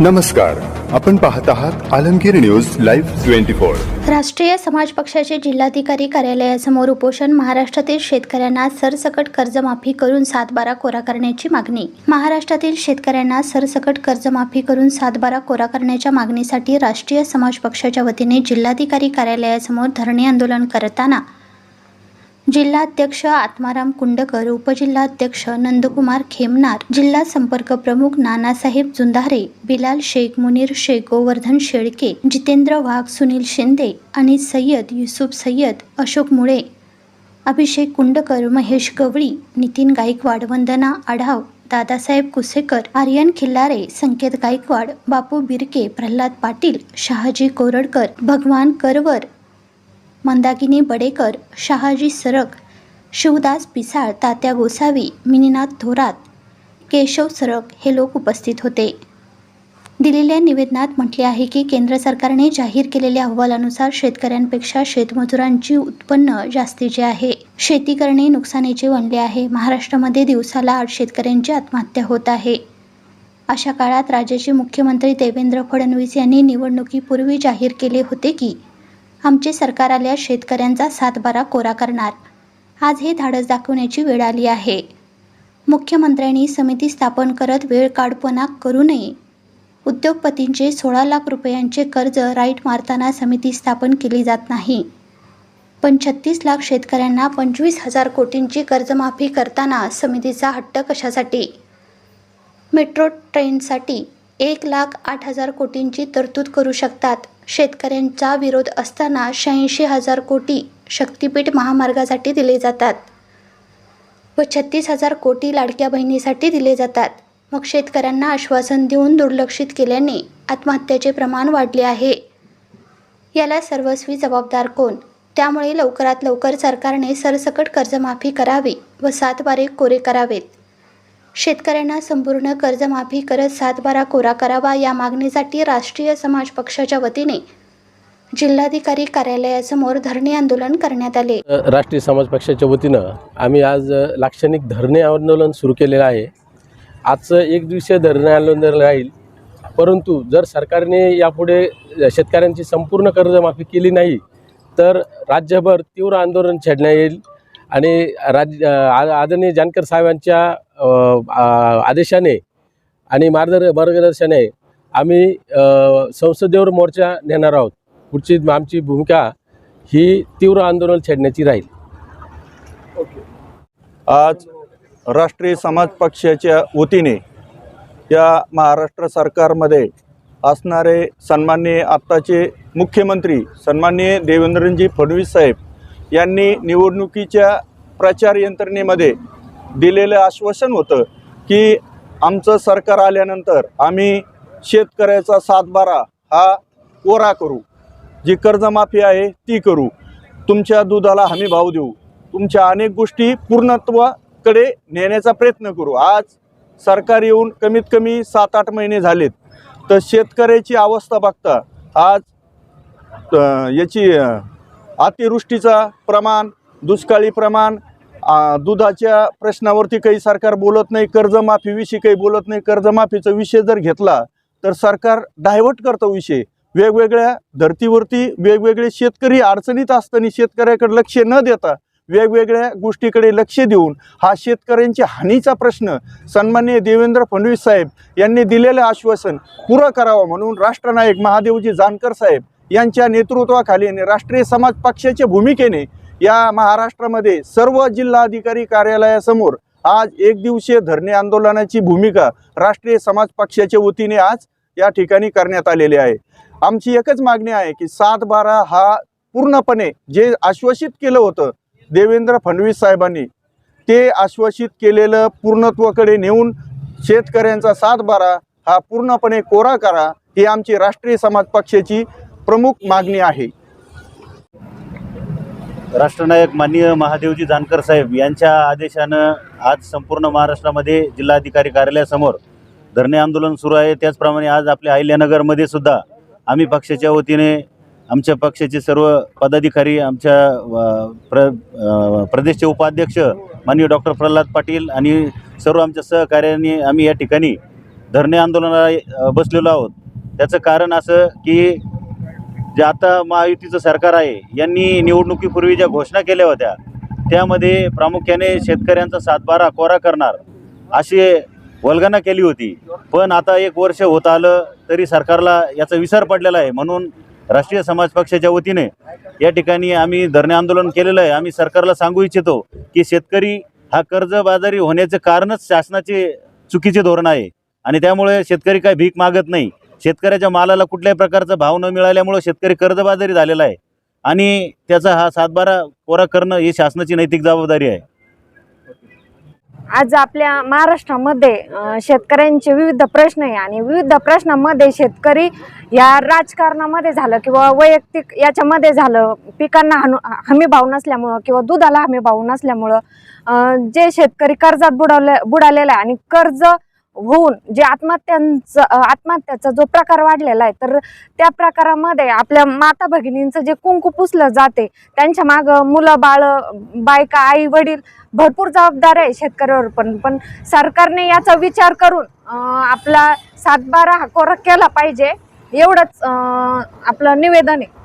नमस्कार आपण पाहत आहात Alamgir news live twenty four. राष्ट्रीय समाज पक्षाचे जिल्हाधिकारी कार्यालयासमोर उपोषण महाराष्ट्रातील शेतकऱ्यांना सरसकट कर्जमाफी करून सातबारा कोरा करण्याची मागणी. महाराष्ट्रातील शेतकऱ्यांना सरसकट कर्जमाफी करून सातबारा कोरा करण्याच्या मागणीसाठी राष्ट्रीय समाज पक्षाच्या वतीने जिल्हाधिकारी कार्यालयासमोर धरणे आंदोलन करताना जिल्हाध्यक्ष आत्माराम कुंडकर उपजिल्हाध्यक्ष नंदकुमार खेमनार जिल्हा संपर्क प्रमुख नानासाहेब जुंधारे बिलाल शेख मुनीर शेख गोवर्धन शेळके जितेंद्र वाघ सुनील शिंदे आणि सय्यद युसुफ सय्यद अशोक मुळे अभिषेक कुंडकर महेश गवळी नितीन गायकवाड वंदना आढाव दादासाहेब कुसेकर आर्यन खिल्लारे संकेत गायकवाड बापू बिरके प्रल्हाद पाटील शहाजी कोरडकर भगवान करवर मंदाकिनी बडेकर शहाजी सरक शिवदास पिसाळ तात्या गोसावी मिनीनाथ थोरात केशव सरक हे लोक उपस्थित होते. दिलेल्या निवेदनात म्हटले आहे की केंद्र सरकारने जाहीर केलेल्या अहवालानुसार शेतकऱ्यांपेक्षा शेतमजुरांची उत्पन्न जास्तीचे आहे शेती करणे नुकसानीचे बनले आहे. महाराष्ट्रामध्ये दिवसाला आठ शेतकऱ्यांची आत्महत्या होत आहे. अशा काळात राज्याचे मुख्यमंत्री देवेंद्र फडणवीस यांनी निवडणुकीपूर्वी जाहीर केले होते की आमचे सरकार आल्यास शेतकऱ्यांचा सातबारा कोरा करणार. आज हे धाडस दाखवण्याची वेळ आली आहे. मुख्यमंत्र्यांनी समिती स्थापन करत वेळ काढपणा करू नये. उद्योगपतींचे सोळा लाख रुपयांचे कर्ज राईट मारताना समिती स्थापन केली जात नाही. पण छत्तीस लाख शेतकऱ्यांना पंचवीस हजार कोटींची कर्जमाफी करताना समितीचा हट्ट कशासाठी? मेट्रो ट्रेनसाठी एक लाख आठ हजार कोटींची तरतूद करू शकतात. शेतकऱ्यांचा विरोध असताना शहाऐंशी हजार कोटी शक्तीपीठ महामार्गासाठी दिले जातात व छत्तीस हजार कोटी लाडक्या बहिणीसाठी दिले जातात. मग शेतकऱ्यांना आश्वासन देऊन दुर्लक्षित केल्याने आत्महत्याचे प्रमाण वाढले आहे. याला सर्वस्वी जबाबदार कोण? त्यामुळे लवकरात लवकर सरकारने सरसकट कर्जमाफी करावी व सातबारे कोरे करावेत. शेतकऱ्यांना संपूर्ण कर्जमाफी करत सातबारा कोरा करावा या मागणीसाठी राष्ट्रीय समाज पक्षाच्या वतीने जिल्हाधिकारी कार्यालयासमोर धरणे आंदोलन करण्यात आले. राष्ट्रीय समाज पक्षाच्या वतीनं आम्ही आज लाक्षणिक धरणे आंदोलन सुरू केलेलं आहे. आजचं एक दिवसीय धरणे आंदोलन राहील. परंतु जर सरकारने यापुढे शेतकऱ्यांची संपूर्ण कर्जमाफी केली नाही तर राज्यभर तीव्र आंदोलन छेडण्यात येईल. आणि राज आ- आदरणीय जानकर साहेबांच्या आदेशाने आणि मार्गदर मार्गदर्शनाने आम्ही संसदेवर मोर्चा नेणार आहोत. पुढची आमची भूमिका ही तीव्र आंदोलन छेडण्याची राहील. आज राष्ट्रीय समाज पक्षाच्या वतीने या महाराष्ट्र सरकारमध्ये असणारे सन्माननीय आत्ताचे मुख्यमंत्री सन्माननीय देवेंद्रजी फडणवीस साहेब यांनी निवडणुकीच्या प्रचार यंत्रणेमध्ये दिलेलं आश्वासन होतं की आमचं सरकार आल्यानंतर आम्ही शेतकऱ्याचा सातबारा हा कोरा करू. जी कर्जमाफी आहे ती करू. तुमच्या दुधाला हमी भाव देऊ. तुमच्या अनेक गोष्टी पूर्णत्वाकडे नेण्याचा प्रयत्न करू. आज सरकार येऊन कमीत कमी सात आठ महिने झालेत. तर शेतकऱ्याची अवस्था बघता आज याची अतिवृष्टीचा प्रमाण दुष्काळी प्रमाण दुधाच्या प्रश्नावरती काही सरकार बोलत नाही कर्जमाफीविषयी काही बोलत नाही कर्जमाफीचा विषय जर घेतला तर सरकार डायव्हर्ट करतं विषय. वेगवेगळ्या धर्तीवरती वेगवेगळे शेतकरी अडचणीत असताना शेतकऱ्याकडे लक्ष न देता वेगवेगळ्या गोष्टीकडे लक्ष देऊन हा शेतकऱ्यांच्या हानीचा प्रश्न सन्मान्य देवेंद्र फडणवीस साहेब यांनी दिलेलं आश्वासन पुरं करावं म्हणून राष्ट्रनायक महादेवजी जानकर साहेब यांच्या नेतृत्वाखाली आणि राष्ट्रीय समाज पक्षाच्या भूमिकेने या महाराष्ट्रामध्ये सर्व जिल्हाधिकारी कार्यालयासमोर आज एक दिवसीय धरणे आंदोलनाची भूमिका राष्ट्रीय समाज पक्षाच्या वतीने आज या ठिकाणी करण्यात आलेली आहे. आमची एकच मागणी आहे की सात बारा हा पूर्णपणे जे आश्वासित केलं होतं देवेंद्र फडणवीस साहेबांनी ते आश्वासित केलेलं पूर्णत्वाकडे नेऊन शेतकऱ्यांचा सात बारा हा पूर्णपणे कोरा करा ही आमची राष्ट्रीय समाज पक्षाची प्रमुख मागणी आहे. राष्ट्रनायक माननीय महादेवजी जानकर साहेब यांच्या आदेशानं आज संपूर्ण महाराष्ट्रामध्ये जिल्हाधिकारी कार्यालयासमोर धरणे आंदोलन सुरू आहे. त्याचप्रमाणे आज आपल्या अहिल्यानगरमध्ये सुद्धा आम्ही पक्षाच्या वतीने आमच्या पक्षाचे सर्व पदाधिकारी आमच्या प्र प्रदेशचे उपाध्यक्ष माननीय डॉक्टर प्रल्हाद पाटील आणि सर्व आमच्या सहकार्याने आम्ही या ठिकाणी धरणे आंदोलनाला बसलेलो आहोत. त्याचं कारण असं की जे आता महायुतीचं सरकार आहे यांनी निवडणुकीपूर्वी ज्या घोषणा केल्या होत्या त्यामध्ये प्रामुख्याने शेतकऱ्यांचा सातबारा कोरा करणार अशी वल्गना केली होती. पण आता एक वर्ष होत आलं तरी सरकारला याचा विसर पडलेला आहे. म्हणून राष्ट्रीय समाज पक्षाच्या वतीने या ठिकाणी आम्ही धरणे आंदोलन केलेलं आहे. आम्ही सरकारला सांगू इच्छितो की शेतकरी हा कर्जबाजारी होण्याचं कारणच शासनाचे चुकीचे धोरण आहे. आणि त्यामुळे शेतकरी काय भीक मागत नाही. शेतकऱ्याच्या मालाला कुठल्याही प्रकारचा भाव न मिळाल्यामुळं शेतकरी कर्जबाजारी झालेला आहे. आणि त्याचा हा सातबारा कोरा करणं ही शासनाची नैतिक जबाबदारी आहे. आज आपल्या महाराष्ट्रामध्ये शेतकऱ्यांचे विविध प्रश्न आहे आणि विविध प्रश्नांमध्ये शेतकरी या राजकारणामध्ये झालं किंवा वैयक्तिक याच्यामध्ये झालं पिकांना हनु हमी भाव नसल्यामुळं किंवा दुधाला हमी भाव नसल्यामुळं जे शेतकरी कर्जात बुडवले बुडालेला आहे आणि कर्ज होऊन जे आत्महत्यांचं आत्महत्याचा जो प्रकार वाढलेला आहे तर त्या प्रकारामध्ये आपल्या माता भगिनींचं जे कुंकू पुसलं जाते त्यांच्या मागं मुलं बाळ बायका आई वडील भरपूर जबाबदार आहे शेतकऱ्यावर पण पण सरकारने याचा विचार करून आपला सातबारा हा कोरा केला पाहिजे एवढंच आपलं निवेदन आहे.